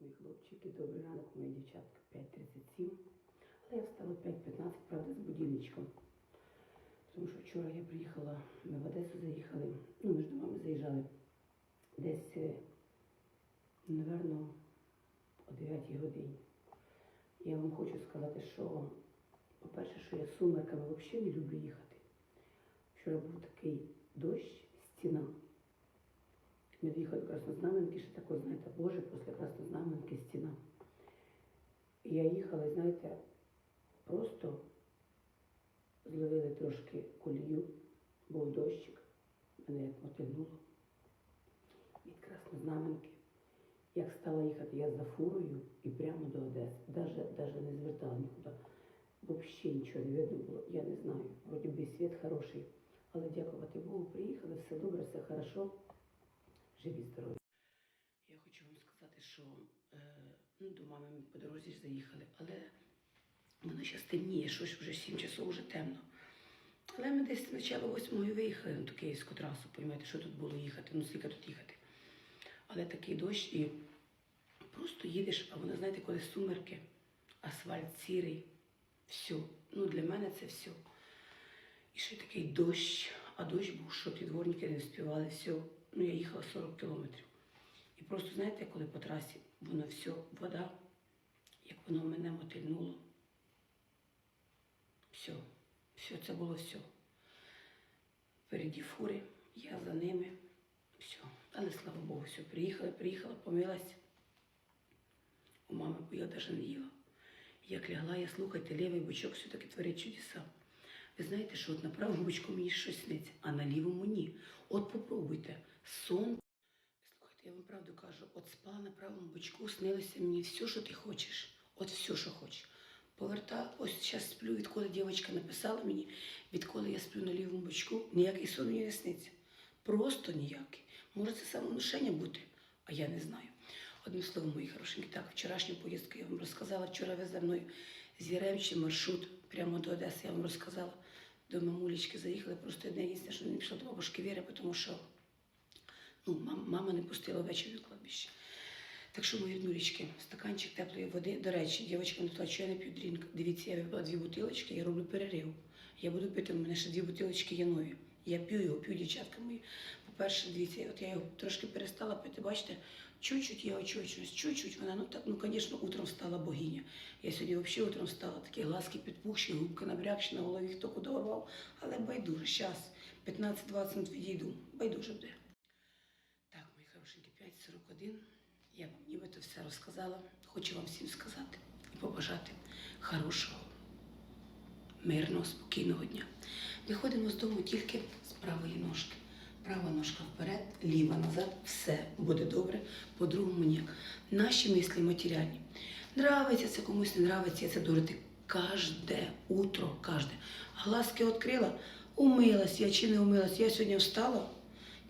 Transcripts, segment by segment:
мої хлопчики, добрий ранок, мої дівчатка, 5.37. Але я встала 5.15, правда, з будильничком. Тому що вчора я приїхала, ми в Одесу заїхали, ну, між домами заїжджали десь, е, напевно, о 9 годині. Я вам хочу сказати, що, по-перше, що я сумерками взагалі не люблю їхати. Вчора був такий дощ, стіна. Ми доїхали до Краснознаменки, ще тако, знаєте, Боже, після Краснознаменки стіна. І я їхала, знаєте, просто зловили трошки колію, був дощик, мене як мотигнуло від Краснознаменки. Як стала їхати я за фурою і прямо до Одеси, даже, даже не звертала нікуди. Взагалі нічого не видно було, я не знаю. Вроді би світ хороший, але дякувати Богу, приїхали, все добре, все хорошо. Живі, здорові. Я хочу вам сказати, що е, ну, до мами ми по дорозі заїхали, але воно зараз темніє, щось вже 7 часов, вже темно. Але ми десь начало восьмої виїхали на ту київську трасу, розумієте, що тут було їхати, ну скільки тут їхати. Але такий дощ і просто їдеш, а воно, знаєте, коли сумерки, асфальт сірий, все. Ну, для мене це все. І ще такий дощ, а дощ був, що підворники не вспівали, все. Ну, я їхала 40 кілометрів. І просто, знаєте, коли по трасі воно все, вода, як воно мене мотильнуло. Все, все, це було все. Впереді фури, я за ними. Все. Але слава Богу, все, приїхала, приїхала, помилась. У мами, бо я навіть не їла. Як лягла, я слухайте, лівий бочок все-таки творить чудеса. Ви знаєте, що от на правому бочку мені щось сниться, а на лівому ні. От попробуйте. Сон. Слухайте, я вам правду кажу, от спала на правому бочку, снилося мені все, що ти хочеш. От все, що хочеш. Поверта, ось зараз сплю, відколи дівчинка написала мені, відколи я сплю на лівому бочку, ніякий сон мені не сниться. Просто ніякий. Може, це самоношення бути, а я не знаю. Одним словом, мої хорошенькі, так, вчорашню поїздку я вам розказала. Вчора ви за мною з маршрут прямо до Одеси, я вам розказала. До мамулечки заїхали, просто одне єдине, що не пішла до бабушки Віри, тому що ну, мама не пустила ввечері на кладбище. Так що, мої днулічки, стаканчик теплої води. До речі, дівчинка не що я не п'ю дрінк. Дивіться, я випила дві бутилочки, я роблю перерив. Я буду пити, у мене ще дві бутилочки є нові. Я п'ю його, п'ю дівчатка мої. По-перше, дивіться, от я його трошки перестала пити, бачите, чуть-чуть я очочуюсь, чуть-чуть вона, ну так, ну, звісно, утром стала богиня. Я сьогодні взагалі утром стала, такі глазки підпухші, губки набрякші, на голові хто куди урвав, але байдуже, зараз 15-20 минут відійду, байдуже буде. Так, мої хорошенькі, 5.41. Я вам нібито все розказала. Хочу вам всім сказати і побажати хорошого, мирного, спокійного дня. Виходимо з дому тільки з правої ножки. Права ножка вперед, ліва назад, все буде добре, по-другому ніяк. Наші мислі матеріальні. Нравиться це комусь, не нравиться, це дурити кожне утро, кожне. Глазки відкрила, умилась я чи не умилась. Я сьогодні встала,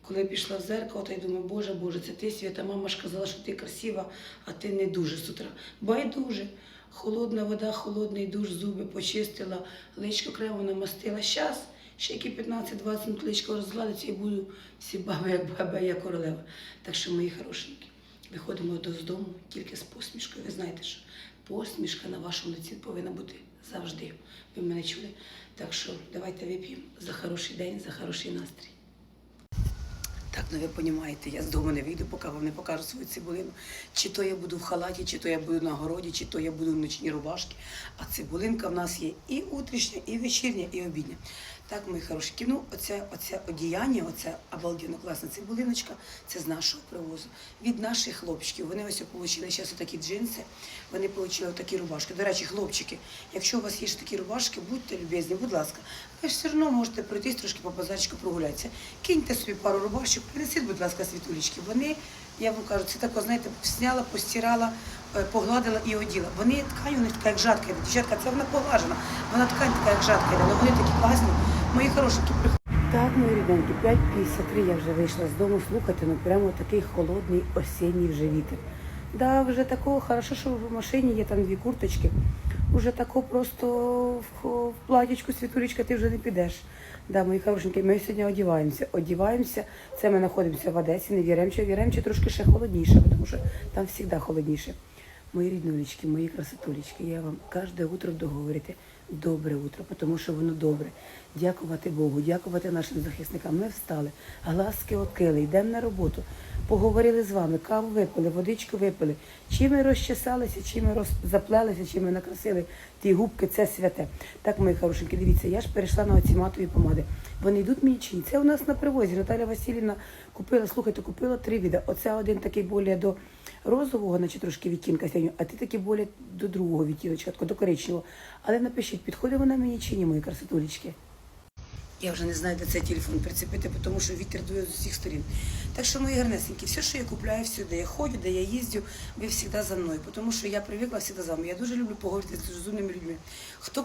коли пішла в зеркало, та й думаю, Боже, Боже, це ти свята. Мама ж казала, що ти красива, а ти не дуже з утра. Байдуже. Холодна вода, холодний душ, зуби почистила, личко кремом намастила. Щас, ще які 15-20 минут личко розгладиться і буду всі баби, як баба, я королева. Так що, мої хорошенькі, виходимо до з дому тільки з посмішкою. Ви знаєте, що посмішка на вашому лиці повинна бути завжди. Ви мене чули? Так що давайте вип'ємо за хороший день, за хороший настрій. Так, ну ви розумієте, я з дому не вийду, поки вам не покажу свою цибулину. Чи то я буду в халаті, чи то я буду на городі, чи то я буду в ночній рубашці. А цибулинка в нас є і утрішня, і вечірня, і обідня. Так, мої хороші, ну оце, оце одіяння, оце обалденно класна цибулиночка, це з нашого привозу. Від наших хлопчиків. Вони ось отримали зараз такі джинси, вони отримали такі рубашки. До речі, хлопчики, якщо у вас є такі рубашки, будьте любезні, будь ласка, ви ж все одно можете пройтись трошки по базарчику прогулятися. Киньте собі пару рубашок, принесіть, будь ласка, світулечки. Вони, я вам кажу, це тако, знаєте, сняла, постирала, е, погладила і оділа. Вони ткань, у них така, як жатка йде. Дівчатка, це вона поглажена. Вона ткань така, як жатка йде, але вони такі класні. Мої хорошенькі. Так, мої рідненькі, 5.53 я вже вийшла з дому, слухайте, ну прямо такий холодний осінній вже вітер. Да, вже такого хорошо, що в машині є там дві курточки. уже тако просто в, в платічку, світулечка, ти вже не підеш. Да, мої хорошенькі, ми сьогодні одіваємося. Одіваємося. Це ми знаходимося в Одесі, не віремче. Віремче трошки ще холодніше, тому що там завжди холодніше. Мої ріднулечки, мої красотулечки, я вам кожне утро буду говорити добре утро, тому що воно добре. Дякувати Богу, дякувати нашим захисникам. Ми встали, глазки відкрили, йдемо на роботу. Поговорили з вами, каву випили, водичку випили. Чи ми розчесалися, чи ми роз... заплелися, чи ми накрасили ті губки, це святе. Так, мої хорошенькі, дивіться, я ж перейшла на оці матові помади. Вони йдуть мені чи? Це у нас на привозі. Наталя Васильівна купила, слухайте, купила три віда. Оце один такий більше до розового, наче трошки відтінка синього, а ти таки більше до другого відтіночка, до коричневого. Але напишіть, підходить вона мені чи ні, мої красотулечки? Я вже не знаю, де цей телефон прицепити, тому що вітер дує з усіх сторін. Так що, мої гарнесенькі, все, що я купляю всюди, я ходжу, де я їздю, ви завжди за мною, тому що я привикла завжди з вами. Я дуже люблю поговорити з розумними людьми. Хто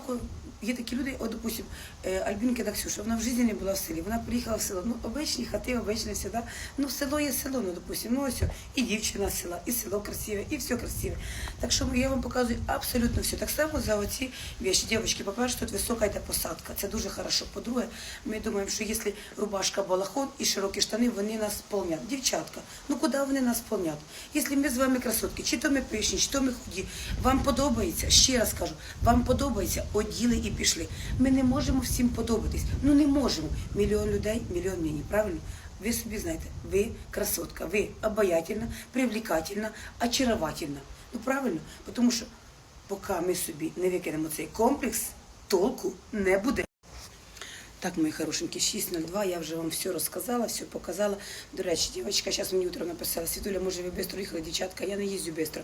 є такі люди, от, допустим, е, Альбінка Даксюша, вона в житті не була в селі, вона приїхала в село. Ну, обичні хати, обичні всегда. Ну, село є село, ну, допустим, ну ось, і дівчина з села, і село красиве, і все красиве. Так що я вам показую абсолютно все. Так само за оці вещи. Дівчатки, по-перше, тут висока йде посадка. Це дуже хорошо. По-друге, ми думаємо, що якщо рубашка балахон і широкі штани, вони нас сповнять. Дівчатка, ну куди вони нас сповнять? Якщо ми з вами красотки, чи то ми пишні, чи то ми худі, вам подобається, ще раз кажу, вам подобається, оділи і пішли. Ми не можемо всім подобатись. Ну не можемо. Мільйон людей, мільйон мнень, правильно? Ви собі знаєте, ви красотка, ви обаятельна, привлекательна, очаровательна. Ну правильно? Тому що поки ми собі не викинемо цей комплекс, толку не буде. Так, мої хорошенькі, 6.02, я вже вам все розказала, все показала. До речі, дівчинка зараз мені утром написала, Світуля, може ви швидко їхали, дівчатка, я не їздю швидко.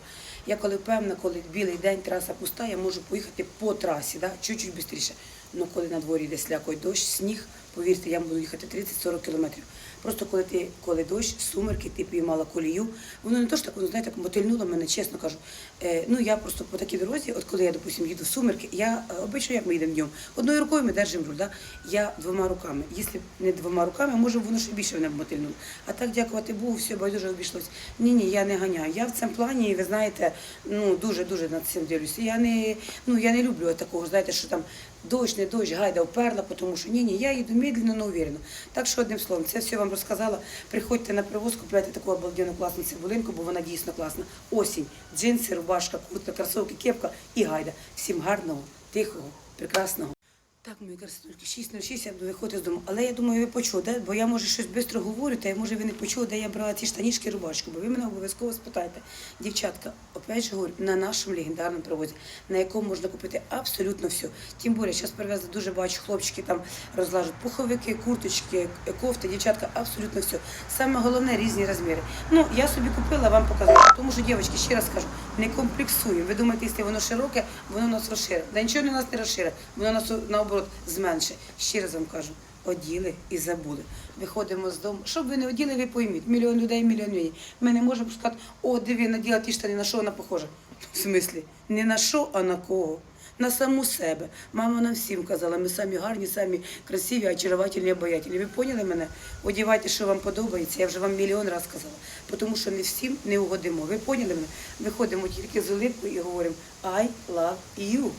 Я коли певна, коли білий день, траса пуста, я можу поїхати по трасі, да? чуть-чуть швидше. Ну коли на дворі йде слякой дощ, сніг, повірте, я буду їхати 30-40 кілометрів. Просто коли ти, коли дощ, сумерки, ти піймала колію, воно не то ж так, воно знаєте, так мотильнуло мене, чесно кажу. Е, ну я просто по такій дорозі, от коли я, допустим, їду в сумерки, я е, обично як ми їдемо днем. Одною рукою ми держимо руль, да? я двома руками. Якщо не двома руками, може воно ще більше мене б мотильнуло. А так, дякувати Богу, все байдуже обійшлось. Ні, ні, я не ганяю. Я в цьому плані, ви знаєте, ну дуже дуже над цим дивлюся. Я не, ну я не люблю такого, знаєте, що там дощ, не дощ, гайда вперла, тому що ні, ні, я їду медленно, але уверенно. Так що одним словом, це все вам розказала. Приходьте на привоз, купляйте таку обалденну класну цибулинку, бо вона дійсно класна. Осінь, джинси, рубашка, куртка, кросовки, кепка і гайда. Всім гарного, тихого, прекрасного. Так, мої красотульки, 6.06, я буду виходити з дому. Але я думаю, ви почули, бо я може щось швидко говорю, та може ви не почули, де я брала ті штанішки рубашку, бо ви мене обов'язково спитаєте. Дівчатка, опять же говорю, на нашому легендарному привозі, на якому можна купити абсолютно все. Тим більше, зараз привезли дуже бачу, хлопчики там розлажуть пуховики, курточки, кофти, дівчатка, абсолютно все. Саме головне різні розміри. Ну, я собі купила, вам показала. Тому що, дівчатки, ще раз кажу, не комплексуємо. Ви думаєте, якщо воно широке, воно нас розширить. Да нічого не нас не розширить, воно нас наоборот зменшить. Ще раз вам кажу. Оділи і забули. Виходимо з дому. Щоб ви не оділи, ви пойміть. Мільйон людей, мільйон людей. Ми не можемо сказати, о, диви, наділа ті штани, на що вона похожа. В смислі, не на що, а на кого. На саму себе. Мама нам всім казала, ми самі гарні, самі красиві, очаровательні, обаятельні. Ви поняли мене? Одівайте, що вам подобається. Я вже вам мільйон разів казала. Тому що не всім не угодимо. Ви поняли мене? Виходимо тільки з улипкою і говоримо I love you.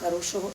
Хорошого